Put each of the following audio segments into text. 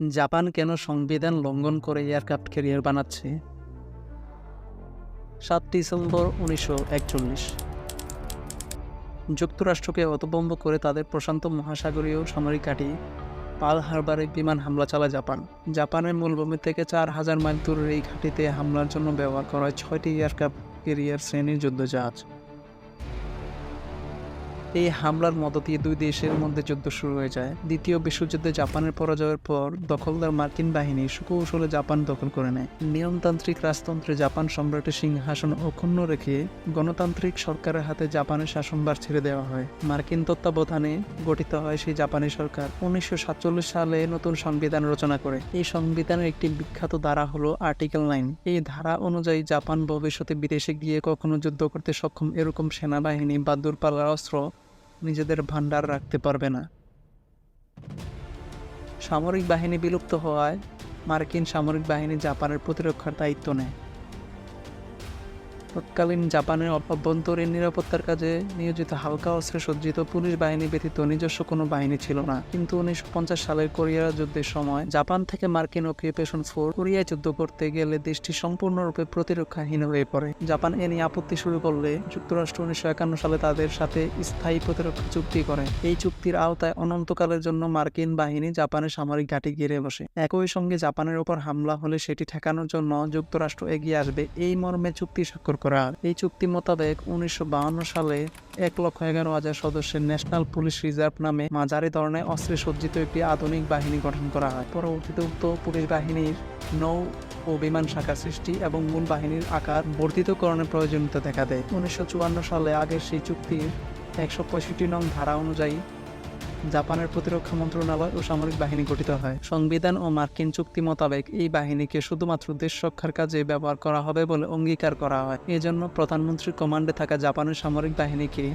Japan কেন সংবিধান লঙ্ঘন করে এয়ারক্রাফট ক্যারিয়ার বানাচ্ছে? সাত ডিসেম্বর উনিশশো একচল্লিশ। যুক্তরাষ্ট্রকে হতভম্ব করে তাদের প্রশান্ত মহাসাগরীয় সামরিক ঘাঁটি পাল হারবারে বিমান হামলা চালায় জাপান। জাপানের মূলভূমি থেকে চার হাজার মাইল দূরের এই ঘাঁটিতে হামলার জন্য ব্যবহার করা ছয়টি এয়ারক্রাফট ক্যারিয়ার শ্রেণির যুদ্ধজাহাজ। এই হামলার মধ্য দিয়ে দুই দেশের মধ্যে যুদ্ধ শুরু হয়ে যায়। দ্বিতীয় বিশ্বযুদ্ধে জাপানের পরাজয়ের পর দখলদার মার্কিন বাহিনী সুকৌশলে জাপান দখল করে নেয়। নিয়মতান্ত্রিক রাজতন্ত্রে জাপান সম্রাটের সিংহাসন অক্ষুণ্ণ রেখে গণতান্ত্রিক সরকারের হাতে জাপানের শাসনভার ছেড়ে দেওয়া হয়। মার্কিন তত্ত্বাবধানে গঠিত হয় সেই জাপানি সরকার। উনিশশো সাতচল্লিশ সালে নতুন সংবিধান রচনা করে। এই সংবিধানের একটি বিখ্যাত ধারা হলো আর্টিকেল নাইন। এই ধারা অনুযায়ী জাপান ভবিষ্যতে বিদেশে গিয়ে কখনো যুদ্ধ করতে সক্ষম এরকম সেনাবাহিনী বা দূরপাল্লার অস্ত্র নিজেদের ভান্ডার রাখতে পারবে না। সামরিক বাহিনী বিলুপ্ত হওয়ায় মার্কিন সামরিক বাহিনী জাপানের প্রতিরক্ষার দায়িত্ব নেয়। তৎকালীন জাপানের অভ্যন্তরীণ নিরাপত্তার কাজে নিয়োজিত হালকা অস্ত্রে সজ্জিত পুলিশ বাহিনী ব্যতীত নিজস্ব কোনো বাহিনী ছিল না। কিন্তু উনিশশো পঞ্চাশ সালের কোরিয়া যুদ্ধের সময় জাপান থেকে মার্কিন অকুপেশন ফোর্স কোরিয়ায় যুদ্ধ করতে গেলে দেশটি সম্পূর্ণরূপে প্রতিরক্ষাহীন হয়ে পড়ে। জাপান এ নিয়ে আপত্তি শুরু করলে যুক্তরাষ্ট্র উনিশশো একান্ন সালে তাদের সাথে স্থায়ী প্রতিরক্ষা চুক্তি করে। এই চুক্তির আওতায় অনন্তকালের জন্য মার্কিন বাহিনী জাপানের সামরিক ঘাঁটি ঘিরে বসে। একই সঙ্গে জাপানের উপর হামলা হলে সেটি ঠেকানোর জন্য যুক্তরাষ্ট্র এগিয়ে আসবে। এই মর্মে চুক্তি স্বাক্ষর করা। হয়। এই চুক্তি মোতাবেক উনিশশো সালে এক লক্ষ এগারো হাজার সদস্যের ন্যাশনাল পুলিশ রিজার্ভ নামে মাঝারি ধরনের অস্ত্রে সজ্জিত একটি আধুনিক বাহিনী গঠন করা হয় পরবর্তীতে উক্ত পুলিশ বাহিনীর নৌ ও বিমান শাখা সৃষ্টি এবং মূল বাহিনীর আকার বর্ধিতকরণের প্রয়োজনীয়তা দেখা দেয় উনিশশো চুয়ান্ন সালে আগের সেই চুক্তির একশো পঁয়ষট্টি নং ধারা অনুযায়ী জাপানের প্রতিরক্ষা মন্ত্রণালয় ও সামরিক বাহিনী গঠিত হয়। সংবিধান ও মার্কিন চুক্তি মোতাবেক এই বাহিনীকে শুধুমাত্র দেশ রক্ষার কাজে ব্যবহার করা হবে বলে অঙ্গীকার করা হয়। এজন্য প্রধানমন্ত্রীর কমান্ডে থাকা জাপানের সামরিক বাহিনীকে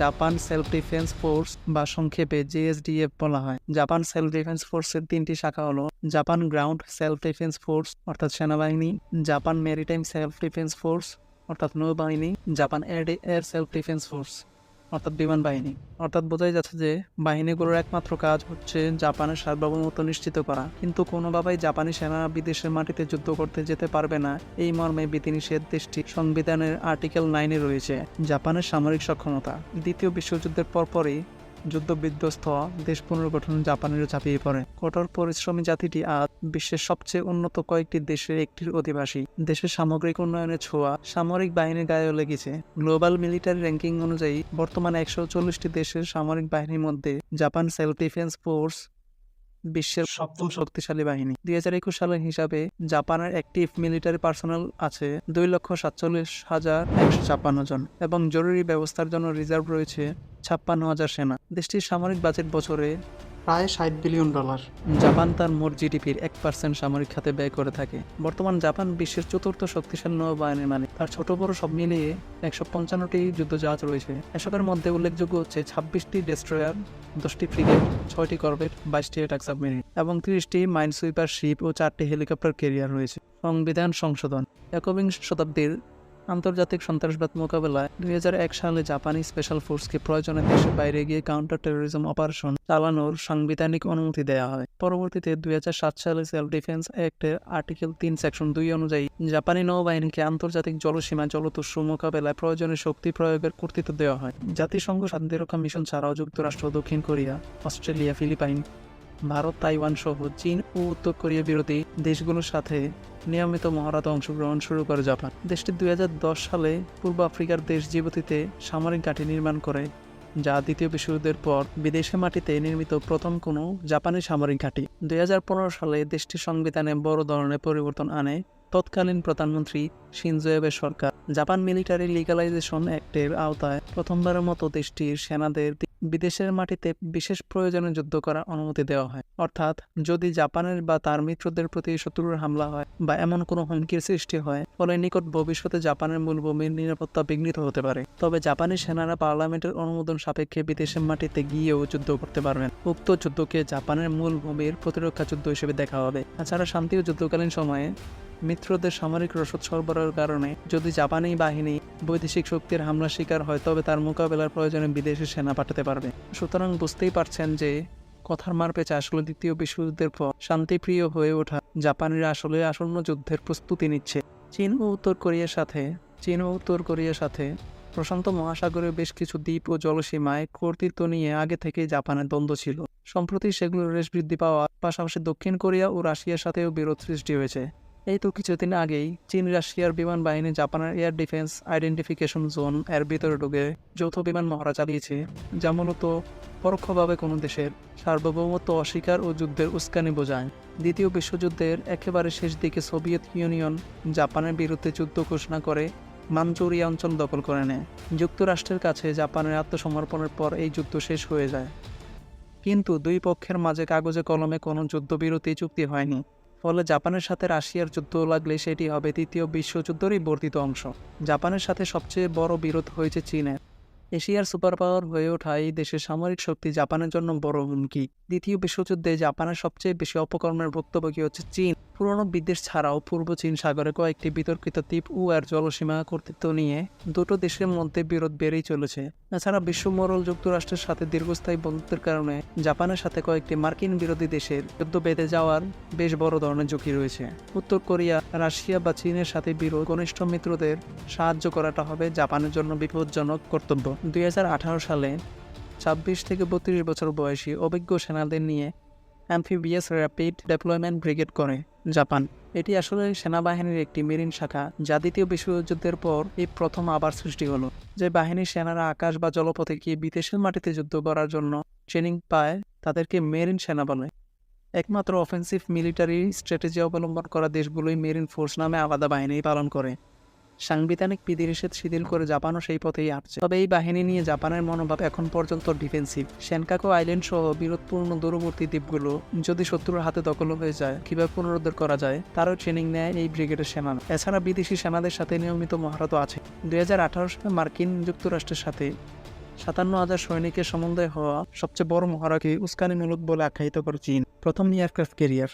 জাপান সেলফ ডিফেন্স ফোর্স বা সংক্ষেপে জেএসডিএফ বলা হয়। জাপান সেলফ ডিফেন্স ফোর্সের তিনটি শাখা হলো Japan ground self defence force, অর্থাৎ সেনাবাহিনী, Japan maritime self defence force, অর্থাৎ নৌবাহিনী, Japan air self defence force. অর্থাৎ বিমান বাহিনী। অর্থাৎ বোঝাই যাচ্ছে যে বাহিনীগুলোর একমাত্র কাজ হচ্ছে জাপানের সার্বভৌমত্ব নিশ্চিত করা। কিন্তু কোনোভাবেই জাপানি সেনা বিদেশের মাটিতে যুদ্ধ করতে যেতে পারবে না। এই মর্মে বিধিনিষেধ দেশটি সংবিধানের আর্টিকেল নাইনে রয়েছে, জাপানের সামরিক সক্ষমতা। দ্বিতীয় বিশ্বযুদ্ধের পরপরই যুদ্ধ বিধ্বস্ত দেশ পুনর্গঠন জাপানেরও ঝাঁপিয়ে পড়ে। কঠোর পরিশ্রমী জাতিটি আজ বিশ্বের সবচেয়ে উন্নত কয়েকটি দেশের একটির অধিবাসী। দেশের সামগ্রিক উন্নয়নে ছোঁয়া সামরিক বাহিনীর গায়েও লেগেছে। গ্লোবাল মিলিটারি র্যাঙ্কিং অনুযায়ী বর্তমানে একশো চল্লিশটি দেশের সামরিক বাহিনীর মধ্যে জাপান সেলফ ডিফেন্স ফোর্স বিশ্বের সপ্তম শক্তিশালী বাহিনী। দুই হাজার একুশ সালের হিসাবে জাপানের অ্যাক্টিভ মিলিটারি পার্সোনাল আছে দুই লক্ষ সাতচল্লিশ হাজার একশো ছাপ্পান্ন জন এবং জরুরি ব্যবস্থার জন্য রিজার্ভ রয়েছে ছাপ্পান্ন হাজার সেনা। দেশটির সামরিক বাজেট বছরে প্রায় ষাট বিলিয়ন ডলার। জাপান তার মোট জিডিপির এক পার্সেন্ট সামরিক খাতে ব্যয় করে থাকে। বর্তমান জাপান বিশ্বের চতুর্থ শক্তিশালী নৌবাহিনীর মানে। তার ছোট বড় সব মিলিয়ে একশো পঞ্চান্নটি যুদ্ধজাহাজ রয়েছে। এসবের মধ্যে উল্লেখযোগ্য হচ্ছে ছাব্বিশটি ডেস্ট্রয়ার, দশটি ফ্রিগেট, ছয়টি করভেট, বাইশটি অ্যাটাক সাবমেরিন এবং তিরিশটি মাইন সুইপার শিপ ও চারটি হেলিকপ্টার ক্যারিয়ার রয়েছে। সংবিধান সংশোধন। একবিংশ শতাব্দীর আন্তর্জাতিক সন্ত্রাসবাদ মোকাবেলায় দুই হাজার এক সালে জাপানি স্পেশাল ফোর্সকে প্রয়োজনে দেশের বাইরে গিয়ে কাউন্টার টেরোরিজম অপারেশন চালানোর সাংবিধানিক অনুমতি দেওয়া হয়। পরবর্তীতে দুই সাত সালে সেলফ ডিফেন্স অ্যাক্টের আর্টিকেল তিন সেকশন দুই অনুযায়ী জাপানি নৌবাহিনীকে আন্তর্জাতিক জলসীমা জলদস্যু মোকাবেলায় প্রয়োজনে শক্তি প্রয়োগের কর্তৃত্ব দেওয়া হয়। জাতিসংঘ শান্তিরক্ষা মিশন ছাড়াও যুক্তরাষ্ট্র, দক্ষিণ Korea, Australia, Philippine Bharat, Taiwan সহ চীন ও উত্তর কোরিয়া বিরোধী দেশগুলোর সাথে নিয়মিত মহড়াতে অংশগ্রহণ শুরু করে জাপান। দেশটি দুই সালে পূর্ব আফ্রিকার দেশ জিবুতিতে সামরিক ঘাঁটি নির্মাণ করে, যা দ্বিতীয় বিশ্বযুদ্ধের পর বিদেশে মাটিতে নির্মিত প্রথম কোনো জাপানি সামরিক ঘাঁটি। দুই হাজার পনেরো সালে দেশটির সংবিধানে বড় ধরনের পরিবর্তন আনে তৎকালীন প্রধানমন্ত্রী শিনজো অ্যাবের সরকার। জাপান মিলিটারি লিগালাইজেশন অ্যাক্টের আওতায় প্রথমবারের মতো দেশটির সেনাদের বিদেশের মাটিতে বিশেষ প্রয়োজনে যুদ্ধ করার অনুমতি দেওয়া হয়। অর্থাৎ, যদি জাপানের বা তার মিত্রদের প্রতি শত্রুর হামলা হয় বা এমন কোনো হুমকির সৃষ্টি হয়, ফলে নিকট ভবিষ্যতে জাপানের মূলভূমির নিরাপত্তা বিঘ্নিত হতে পারে। তবে জাপানি সেনারা পার্লামেন্টের অনুমোদন সাপেক্ষে বিদেশের মাটিতে গিয়েও যুদ্ধ করতে পারবেন। উক্ত যুদ্ধকে জাপানের মূলভূমির প্রতিরক্ষা যুদ্ধ হিসেবে দেখা হবে। তাছাড়া শান্তি ও যুদ্ধকালীন সময়ে মিত্রদের সামরিক রসদ সরবরাহের কারণে যদি জাপানি বাহিনী বৈদেশিক শক্তির হামলা শিকার হয়, তবে তার মোকাবেলার প্রয়োজনে বিদেশি সেনা পাঠাতে পারবে। সুতরাং বুঝতেই পারছেন যে কথার মার পেঁচে আসলে দ্বিতীয় বিশ্বযুদ্ধের পর শান্তিপ্রিয় হয়ে ওঠা জাপানিরা আসলে আসন্ন যুদ্ধের প্রস্তুতি নিচ্ছে। চীন ও উত্তর কোরিয়ার সাথে, চীন ও উত্তর কোরিয়ার সাথে প্রশান্ত মহাসাগরের বেশ কিছু দ্বীপ ও জলসীমায় কর্তৃত্ব নিয়ে আগে থেকেই জাপানের দ্বন্দ্ব ছিল। সম্প্রতি সেগুলোর রেশ বৃদ্ধি পাওয়ার পাশাপাশি দক্ষিণ কোরিয়া ও রাশিয়ার সাথেও বিরোধ সৃষ্টি হয়েছে। এই তো কিছুদিন আগেই চীন, রাশিয়ার বিমান বাহিনী জাপানের এয়ার ডিফেন্স আইডেন্টিফিকেশন জোন এর ভিতরে ঢুকে যৌথ বিমান মহড়া চালিয়েছে, যা মূলত পরোক্ষভাবে কোনো দেশের সার্বভৌমত্ব অস্বীকার ও যুদ্ধের উস্কানি বোঝায়। দ্বিতীয় বিশ্বযুদ্ধের একেবারে শেষ দিকে সোভিয়েত ইউনিয়ন জাপানের বিরুদ্ধে যুদ্ধ ঘোষণা করে মানচুরিয়া অঞ্চল দখল করে নেয়। যুক্তরাষ্ট্রের কাছে জাপানের আত্মসমর্পণের পর এই যুদ্ধ শেষ হয়ে যায়। কিন্তু দুই পক্ষের মাঝে কাগজে কলমে কোনো যুদ্ধবিরতি চুক্তি হয়নি। ফলে জাপানের সাথে রাশিয়ার যুদ্ধ লাগলে সেটি হবে তৃতীয় বিশ্বযুদ্ধেরই বর্ধিত অংশ। জাপানের সাথে সবচেয়ে বড় বিরোধ হয়েছে চীনের। এশিয়ার সুপার পাওয়ার হয়ে ওঠা এই দেশের সামরিক শক্তি জাপানের জন্য বড় হুমকি। দ্বিতীয় বিশ্বযুদ্ধে জাপানের সবচেয়ে বেশি অপকর্মের ভুক্তভোগী হচ্ছে চীন। পুরনো বিদেশ ছাড়াও পূর্ব চীন সাগরে কয়েকটি বিতর্কিত দ্বীপ ও এর জলসীমা কর্তৃত্ব নিয়ে দুটো দেশের মধ্যে বিরোধ বেড়েই চলেছে। এছাড়া বিশ্বমরল যুক্তরাষ্ট্রের সাথে দীর্ঘস্থায়ী বন্ধুত্বের কারণে জাপানের সাথে কয়েকটি মার্কিন বিরোধী দেশের যুদ্ধ বেঁধে যাওয়ার বেশ বড় ধরনের ঝুঁকি রয়েছে। উত্তর কোরিয়া, রাশিয়া বা চীনের সাথে বিরোধ ঘনিষ্ঠ মিত্রদের সাহায্য করাটা হবে জাপানের জন্য বিপজ্জনক কর্তব্য। দুই হাজার আঠারো সালে ছাব্বিশ থেকে বত্রিশ বছর বয়সী অভিজ্ঞ সেনাদের নিয়ে অ্যাম্ফিবিয়াস র্যাপিড ডেপ্লয়মেন্ট ব্রিগেড করে জাপান। এটি আসলে সেনাবাহিনীর একটি মেরিন শাখা, যা দ্বিতীয় বিশ্বযুদ্ধের পর এই প্রথম আবার সৃষ্টি হলো, যে বাহিনীর সেনারা আকাশ বা জলপথে গিয়ে বিদেশের মাটিতে যুদ্ধ করার জন্য ট্রেনিং পায়, তাদেরকে মেরিন সেনা বলে। একমাত্র অফেন্সিভ মিলিটারি স্ট্র্যাটেজি অবলম্বন করা দেশগুলোই মেরিন ফোর্স নামে আলাদা বাহিনী পালন করে। সাংবিধানিক বিধিনিষেধ শিথিল করে জাপানও সেই পথেই হাঁটছে তবে এই বাহিনী নিয়ে জাপানের মনোভাব এখন পর্যন্ত ডিফেন্সিভ। সেনকাকো আইল্যান্ড সহ বিরোধপূর্ণ দূরবর্তী দ্বীপগুলো যদি শত্রুর হাতে দখল হয়ে যায়, কীভাবে পুনরুদ্ধার করা যায়, তারও ট্রেনিং নেয় এই ব্রিগেডের সেনা। এছাড়া বিদেশি সেনাদের সাথে নিয়মিত মহড়া তো আছে। দুই হাজার আঠারো সালে মার্কিন যুক্তরাষ্ট্রের সাথে সাতান্ন হাজার সৈনিকের সমন্বয় হওয়া সবচেয়ে বড় মহারাকে উস্কানিমূলক বলে আখ্যায়িত করে চীন। প্রথম এয়ারক্রাফট ক্যারিয়ার।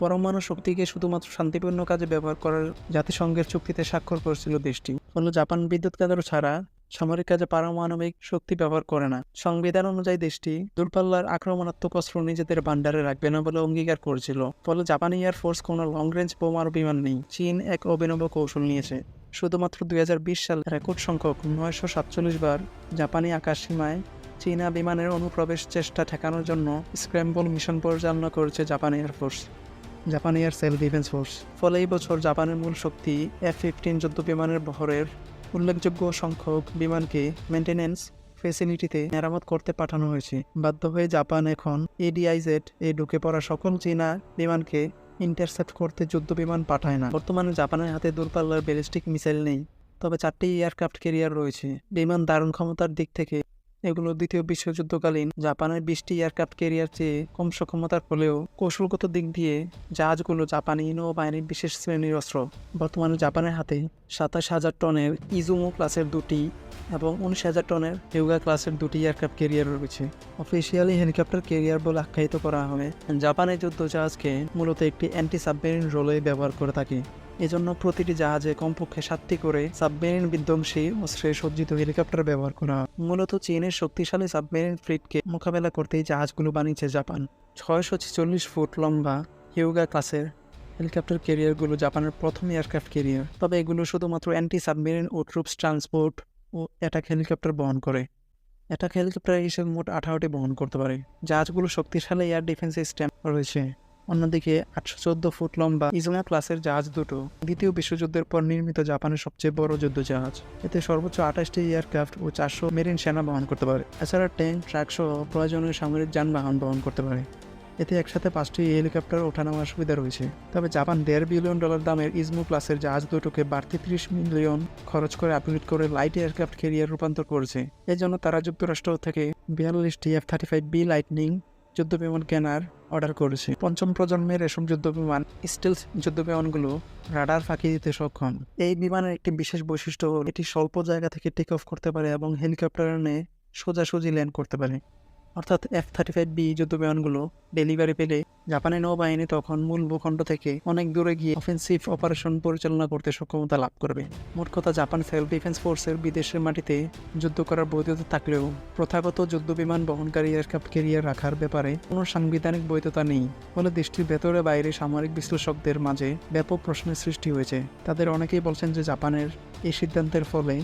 পরমাণু শক্তিকে শুধুমাত্র শান্তিপূর্ণ কাজে ব্যবহার করার জাতিসংঘের চুক্তিতে স্বাক্ষর করেছিল দেশটি। ফলে জাপান বিদ্যুৎ কেন্দ্র ছাড়া সামরিক কাজে পারমাণবিক শক্তি ব্যবহার করে না। সংবিধান অনুযায়ী দেশটি দূরপাল্লার আক্রমণাত্মক অস্ত্র নিজেদের ভান্ডারে রাখবে না বলে অঙ্গীকার করেছিল। ফলে জাপানি এয়ারফোর্স কোনো লং রেঞ্জ বোমার বিমান নেই। চীন এক অভিনব কৌশল নিয়েছে। শুধুমাত্র দুই সালে রেকর্ড সংখ্যক নয়শো সাতচল্লিশ বার জাপানি আকাশ সীমায় চীনা বিমানের অনুপ্রবেশ চেষ্টা ঠেকানোর জন্য স্ক্র্যাম্বল মিশন পরিচালনা করেছে Japan air force Japan air self defence force. ফলে এই বছর জাপানের মূল শক্তি এফ ফিফটিন যুদ্ধ বিমানের বহরের উল্লেখযোগ্য সংখ্যক বিমানকে মেনটেন্যান্স ফেসিলিটিতে মেরামত করতে পাঠানো হয়েছে। বাধ্য হয়ে জাপান এখন এডিআইজেড এ ঢুকে পড়া সকল চীনা বিমানকে ইন্টারসেপ্ট করতে যুদ্ধ বিমান পাঠায় না। বর্তমানে জাপানের হাতে দূরপাল্লার ব্যালিস্টিক মিসাইল নেই, তবে চারটি এয়ারক্রাফট ক্যারিয়ার রয়েছে। বিমান দারুণ ক্ষমতার দিক থেকে এগুলো দ্বিতীয় বিশ্বযুদ্ধকালীন জাপানের বিশটি এয়ারক্রাফট ক্যারিয়ার চেয়ে কম সক্ষমতার হলেও কৌশলগত দিক দিয়ে জাহাজগুলো জাপানি নৌবাহিনীর বিশেষ শ্রেণির অস্ত্র। বর্তমানে জাপানের হাতে সাতাশ হাজার টনের ইজুমো ক্লাসের দুটি এবং উনিশ হাজার টনের হিউগা ক্লাসের দুটি এয়ারক্রাফট ক্যারিয়ার রয়েছে। অফিসিয়ালি হেলিকপ্টার ক্যারিয়ার বলে আখ্যায়িত করা হবে জাপানের যুদ্ধ জাহাজকে মূলত একটি অ্যান্টি সাবমেরিন রোলে ব্যবহার করে থাকে। এজন্য প্রতিটি জাহাজে কমপক্ষে সাতটি করে সাবমেরিন বিধ্বংসী অস্ত্রে সজ্জিত হেলিকপ্টার ব্যবহার করা মূলত চীনের শক্তিশালী সাবমেরিন ফ্লিটকে মোকাবেলা করতেই জাহাজগুলো বানিয়েছে জাপান। ছয়শো ছেচল্লিশ ফুট লম্বা হিউগা ক্লাসের হেলিকপ্টার ক্যারিয়ারগুলো জাপানের প্রথম এয়ারক্রাফট ক্যারিয়ার। তবে এগুলো শুধুমাত্র অ্যান্টি সাবমেরিন ও ট্রুপস ট্রান্সপোর্ট ও অ্যাটাক হেলিকপ্টার বহন করে। অ্যাটাক হেলিকপ্টার হিসেবে মোট আঠারোটি বহন করতে পারে। জাহাজগুলো শক্তিশালী এয়ার ডিফেন্স সিস্টেম রয়েছে। অন্যদিকে আটশো চোদ্দ ফুট লম্বা ইজুমা ক্লাসের জাহাজ দুটো দ্বিতীয় বিশ্বযুদ্ধের পর নির্মিত জাপানের সবচেয়ে বড় যুদ্ধ জাহাজ। এতে সর্বোচ্চ আঠাশটি এয়ারক্রাফট ও চারশো মেরিন সেনা বহন করতে পারে। এছাড়া ট্যাঙ্ক ট্রাক সহ প্রয়োজনীয় সামরিক যানবাহন বহন করতে পারে। এতে একসাথে পাঁচটি হেলিকপ্টার ওঠানামার সুবিধা রয়েছে। তবে জাপান দেড় বিলিয়ন ডলার দামের ইজমু ক্লাসের জাহাজ দুটোকে বাড়তি ত্রিশ মিলিয়ন খরচ করে আপগ্রেড করে লাইট এয়ারক্রাফট ক্যারিয়ার রূপান্তর করেছে। এজন্য তারা যুক্তরাষ্ট্র থেকে বিয়াল্লিশটি F thirty five B Lightning যুদ্ধ বিমান কেনার অর্ডার করেছে। পঞ্চম প্রজন্মের এসব যুদ্ধ বিমান স্টিল যুদ্ধ বিমানগুলো রাডার ফাঁকি দিতে সক্ষম। এই বিমানের একটি বিশেষ বৈশিষ্ট্য হল, এটি স্বল্প জায়গা থেকে টেক অফ করতে পারে এবং হেলিকপ্টার নিয়ে সোজাসুজি ল্যান্ড করতে পারে। অর্থাৎ এফ থার্টি ফাইভ বি যুদ্ধ বিমানগুলো ডেলিভারি পেলে জাপানি নৌবাহিনী তখন মূল ভূখণ্ড থেকে অনেক দূরে গিয়ে অফেন্সিভ অপারেশন পরিচালনা করতে সক্ষমতা লাভ করবে। মোট কথা জাপান সেলফ ডিফেন্স ফোর্সের বিদেশের মাটিতে যুদ্ধ করার বৈধতা থাকলেও প্রথাগত যুদ্ধ বিমান বহনকারী এয়ারক্রাফট ক্যারিয়ার রাখার ব্যাপারে কোনো সাংবিধানিক বৈধতা নেই ফলে দেশটির ভেতরে বাইরে সামরিক বিশ্লেষকদের মাঝে ব্যাপক প্রশ্নের সৃষ্টি হয়েছে। তাদের অনেকেই বলছেন যে জাপানের এই সিদ্ধান্তের ফলে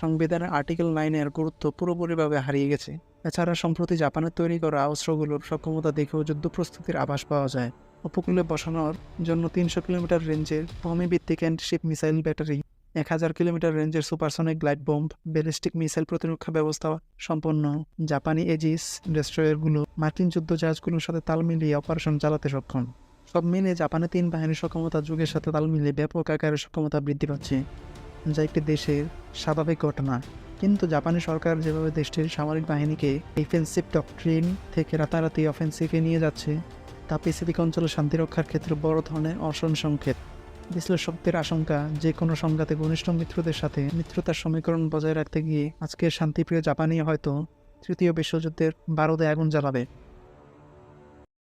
সংবিধানের আর্টিকেল নাইনের গুরুত্ব পুরোপুরিভাবে হারিয়ে গেছে। এছাড়া সম্প্রতি জাপানের তৈরি করা অস্ত্রগুলোর সক্ষমতা দেখেও যুদ্ধ প্রস্তুতির আভাস পাওয়া যায়। উপকূলে বসানোর জন্য তিনশো কিলোমিটার রেঞ্জের ভূমিভিত্তিক অ্যান্টিশিপ মিসাইল ব্যাটারি, এক হাজার কিলোমিটার রেঞ্জের supersonic glide bomb, ballistic missile প্রতিরক্ষা ব্যবস্থা সম্পন্ন। জাপানি এজিস ডেস্ট্রয়ারগুলো মার্কিন যুদ্ধ জাহাজগুলোর সাথে তাল মিলিয়ে অপারেশন চালাতে সক্ষম। সব মিলিয়ে জাপানে তিন বাহিনীর সক্ষমতা যুগের সাথে তাল মিলিয়ে ব্যাপক আকারের সক্ষমতা বৃদ্ধি পাচ্ছে, যা একটি দেশের স্বাভাবিক ঘটনা। কিন্তু জাপানি সরকার যেভাবে দেশটির সামরিক বাহিনীকে ডিফেন্সিভ ডকট্রিন থেকে রাতারাতি অফেন্সিভে নিয়ে যাচ্ছে, তা প্যাসিফিক অঞ্চলের শান্তি রক্ষার ক্ষেত্রে বড় ধরনের অসন সংকেত। বিশ্লেষকদের আশঙ্কা, যে কোনো সংঘাতে ঘনিষ্ঠ মিত্রদের সাথে মিত্রতার সমীকরণ বজায় রাখতে গিয়ে আজকের শান্তিপ্রিয় জাপানি হয়তো তৃতীয় বিশ্বযুদ্ধের বারোদে আগুন জ্বালাবে।